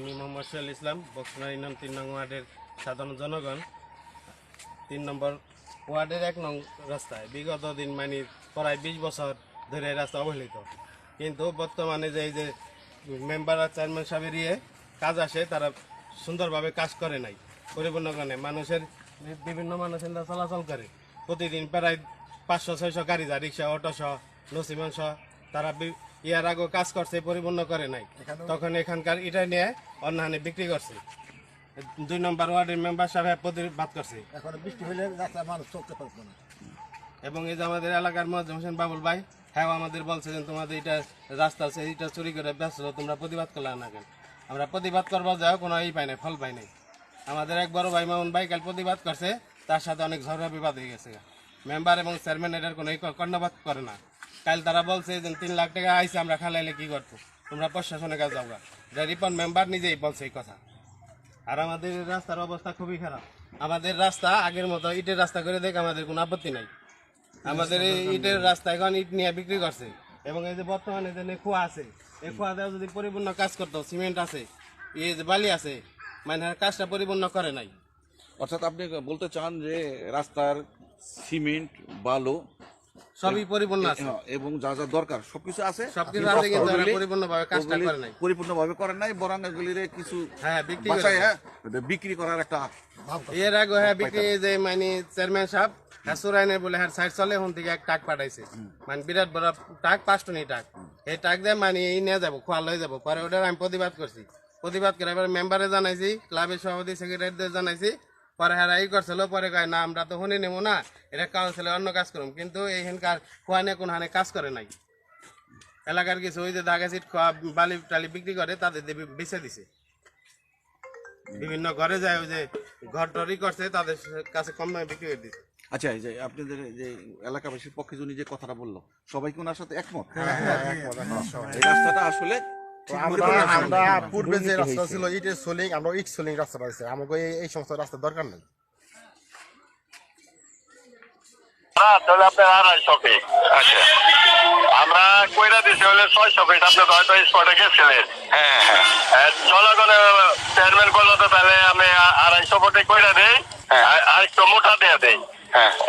আমি মোহাম্মদ শহীল ইসলাম বক্সনার ইনাম তিন নং ওয়ার্ডের সাধারণ জনগণ। তিন নম্বর ওয়ার্ডের এক নং রাস্তায়। বিগত দিন মানে প্রায় বিশ বছর ধরে এই রাস্তা অবহেলিত। কিন্তু বর্তমানে যে এই যে মেম্বার আর চেয়ারম্যান সাহেবের ইয়ে কাজ আসে, তারা সুন্দরভাবে কাজ করে নাই। পরিপূর্ণ কারণে মানুষের বিভিন্ন মানুষ এখানে চলাচল করে। প্রতিদিন প্রায় পাঁচশো, ছয়শো গাড়ি যায়, রিক্সা অটো সহ নসিমান সহ তারা ইয়ার আগে কাজ করছে পরিপূর্ণ করে নাই। তখন এখানকার এটা নিয়ে অন্যান্য বিক্রি করছে। দুই নম্বর ওয়ার্ডের মেম্বার সাহেব প্রতিবাদ করছে। এখন বৃষ্টি হলে রাস্তায় মানুষ চলতে পারবে না। এবং এই যে আমাদের এলাকার মধ্যে হোসেন বাবুল ভাই হ্যাঁ আমাদের বলছে যে তোমাদের এটা রাস্তা আছে এটা চুরি করে ব্যস্ত তোমরা প্রতিবাদ করলে না কেন? আমরা প্রতিবাদ করব যাও কোনো ই পাই নাই ফল পাই নাই। আমাদের এক বড় ভাই মামুন ভাই কাল প্রতিবাদ করছে তার সাথে অনেক ঝগড়া বিবাদ হয়ে গেছে মেম্বার এবং চেয়ারম্যান এটার কোনো কর্ণপাত করে না। কাল তারা বলছে যে তিন লাখ টাকা আইসে আমরা খালাইলে কি করতো তোমরা প্রশাসনের কাছে যাও এটা রিপন মেম্বার নিজেই বলছে এই কথা। আর আমাদের রাস্তার অবস্থা খুবই খারাপ। আমাদের রাস্তা আগের মতো ইটের রাস্তা করে দেখ, আমাদের কোনো আপত্তি নাই। আমাদের এই ইটের রাস্তা এখন ইট নিয়ে বিক্রি করছে। এবং এই যে বর্তমানে যে খোয়া আছে এই খোয়া দেওয়া যদি পরিপূর্ণ কাজ করতো, সিমেন্ট আছে এই যে বালি আছে মানে কাজটা পরিপূর্ণ করে নাই। অর্থাৎ আপনি বলতে চান যে রাস্তার সিমেন্ট বালু সবই পরিপূর্ণ আছে। হ্যাঁ, এবং যা যা দরকার সবকিছু আছে। সবকিছু আছে কিন্তু ওরা পরিপূর্ণভাবে কাজটা করে নাই। পরিপূর্ণ ভাবে করেন নাই বরং এগুলিরে কিছু হ্যাঁ বিক্রি বাসায় করে হ্যাঁ বিক্রি করার একটা এর আগে হ্যাঁ বিক্রি যে মানে চেয়ারম্যান সাহেব হ্যাঁ সুরাইনে বলে হ্যাঁ সাইড চলে এখন থেকে এক টাক পাঠাইছে। মানে বিরাট বড় টাক পাঁচ টনি টাক। এই টাক দিয়ে মানে এই নিয়ে যাব খোয়া লয়ে যাব। পরে ওটার আমি প্রতিবাদ করছি। প্রতিবাদ করে এবার মেম্বারে জানাইছি ক্লাবের সভাপতি সেক্রেটারিদের জানাইছি পরে হ্যাঁ এই করছিল পরে কয় না আমরা তো শুনে নেব না এটা কাউন্সিলে অন্য কাজ করুম। কিন্তু এইখানকার খোয়া নিয়ে কোনো হানে কাজ করে নাই। এলাকার কিছু ওই যে দাগা সিট খোয়া বালি টালি বিক্রি করে তাদের দিয়ে বেছে দিছে। বিভিন্ন ঘরে যায় ওই যে ঘর টরি করছে তাদের কাছে কম দামে বিক্রি করে দিচ্ছে আচ্ছা এই যে আপনাদের যে এলাকাবাসীর পক্ষে যিনি যে কথাটা বলল সবাই কি ওনার সাথে একমত? এই রাস্তাটা আসলে আমরা পূর্বে যে রাস্তা ছিল ইটের সোলিং আমরা ইট সোলিং রাস্তা পাইছি আমাকে এই- এই সমস্ত রাস্তা দরকার নেই। তাহলে আপনার আড়াইশো ফিট আচ্ছা। আমরা কইরা দিছি হলে ছয়শো ফিট আপনি তো হয়তো স্পটে গেছিলেন। হ্যাঁ হ্যাঁ। জনগণে চেয়ারম্যান করল তো তাহলে আমি আড়াইশো ফুটে কইরা দেই। আর- আর একটু মোটা দিয়ে দেই।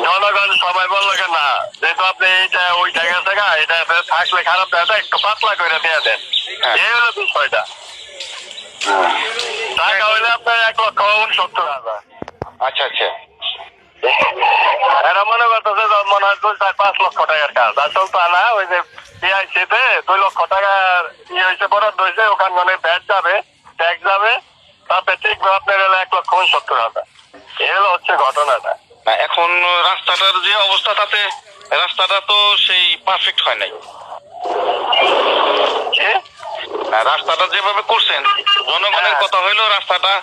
জনগণ সবাই বলল যে না যেহেতু আপনি এইটা ওই জায়গা থেকে এটা থাকলে খারাপ দেয় একটু পাতলা করে দিয়ে দেন। এই হলো বিষয়টা। টাকা হইলে আপনার এক লক্ষ উনসত্তর হাজার। আচ্ছা আচ্ছা। এরা মনে করতেছে মনে হয় দুই চার পাঁচ লক্ষ টাকার কাজ। আসল তা না ওই যে পিআইসিতে দুই লক্ষ টাকার ইয়ে হয়েছে বরাদ্দ হয়েছে ওখানে মানে ব্যাট যাবে ট্যাক্স যাবে তারপরে ঠিক আপনার এক লক্ষ উনসত্তর হাজার। এই হলো হচ্ছে ঘটনাটা। না এখন রাস্তাটার যে অবস্থা তাতে রাস্তাটা তো সেই পারফেক্ট হয় নাই। না, রাস্তাটা যেভাবে করছেন জনগণের হ্যাঁ। কথা হইল রাস্তাটা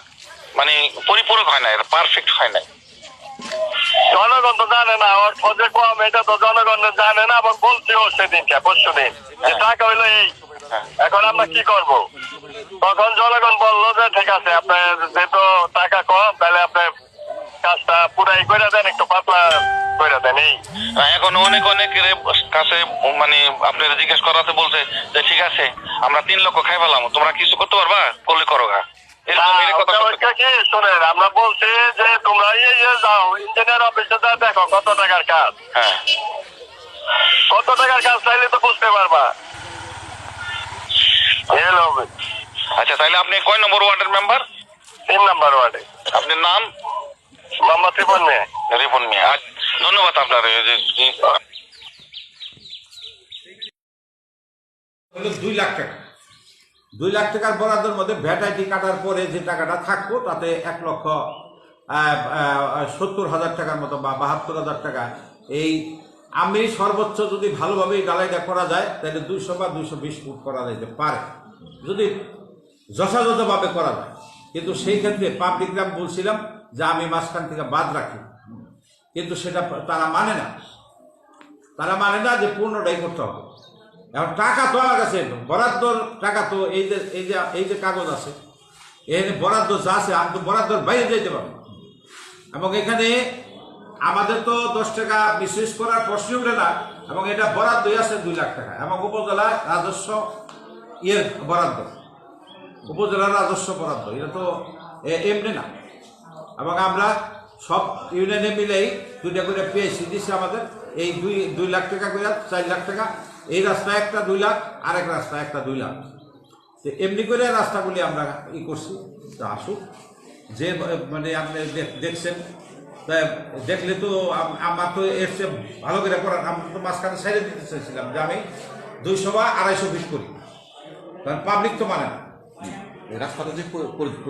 মানে পরিপূরক হয় নাই পারফেক্ট হয় নাই। জনগণ তো জানে না ওর খোঁজে কম এটা তো জনগণ জানে না এবং বলছিও সেদিনকে পরশু দিন। যে টাকা হইল এই। এখন আমরা কি করব? তখন জনগণ বলল যে ঠিক আছে আপনার যেহেতু টাকা কম তাহলে আপনি কাজটা পুরাই করে দেন একটু পাতলা করে দেন এই। এখন অনেক অনেক কাছে মানে আপনারা জিজ্ঞেস করাতে বলছে যে ঠিক আছে আমরা তিন লক্ষ খাই পেলাম তোমরা কিছু করতে পারবা? করলে করো গা। আমরা বলছি যে তোমরা ইয়ে ইয়ে যাও ইঞ্জিনিয়ার অফিসে যা দেখো কত টাকার কাজ। হ্যাঁ। কত টাকার কাজ চাইলে তো বুঝতে পারবা। আচ্ছা তাহলে আপনি কয় নম্বর ওয়ার্ডের মেম্বার তিন নাম্বার ওয়ার্ডে। আপনার নাম? মোহাম্মদ রিপন মেয়ে রিপন মিয়া ধন্যবাদ আপনার এই যে- যে- হলো দুই লাখ টাকা। দুই লাখ টাকার বরাদ্দের মধ্যে ভ্যাট আইটি কাটার পরে যে টাকাটা থাকব তাতে এক লক্ষ সত্তর হাজার টাকার মতো বা বাহাত্তর হাজার টাকা। এই আমি সর্বোচ্চ যদি ভালোভাবে এই ডালাইটা করা যায় তাহলে দুইশো বা দুইশো বিশ ফুট করা যেতে পারে। যদি যথাযথভাবে করা যায়। কিন্তু সেই ক্ষেত্রে পাবলিকরা বলছিলাম যে আমি মাঝখান থেকে বাদ রাখি। কিন্তু সেটা তারা মানে না। তারা মানে না যে পূর্ণটাই করতে হবে। এখন টাকা তো আমার কাছে বরাদ্দ টাকা তো এই যে এই যে এই যে কাগজ আছে, এখানে বরাদ্দ যা আছে, আমি তো বরাদ্দর বাইরে যেতে পারব এবং এখানে আমাদের তো দশ টাকা বিশেষ করার প্রশ্ন উঠে না, এবং এটা বরাদ্দই আছে দুই লাখ টাকা। এবং উপজেলা রাজস্ব ইয়ের বরাদ্দ। উপজেলার রাজস্ব বরাদ্দ, এটা তো এমনি না। এবং আমরা সব ইউনিয়নে মিলেই দুইটা করে পেয়েছি দিচ্ছে আমাদের। এই দুই দুই লাখ টাকা করে, চার লাখ টাকা। এই রাস্তা একটা দুই লাখ, আরেক রাস্তা একটা দুই লাখ। তো এমনি করে রাস্তাগুলি আমরা ই করছি। তো আসুক। যে মানে আপনি দেখ- দেখছেন দেখলে তো আমার তো এর চেয়ে ভালো করে করার আমি তো মাঝখানে ছেড়ে দিতে চাইছিলাম যে আমি দুইশো বা আড়াইশো ফিট করি। কারণ পাবলিক তো মানে না। রাস্তাটা যে প্রজেক্ট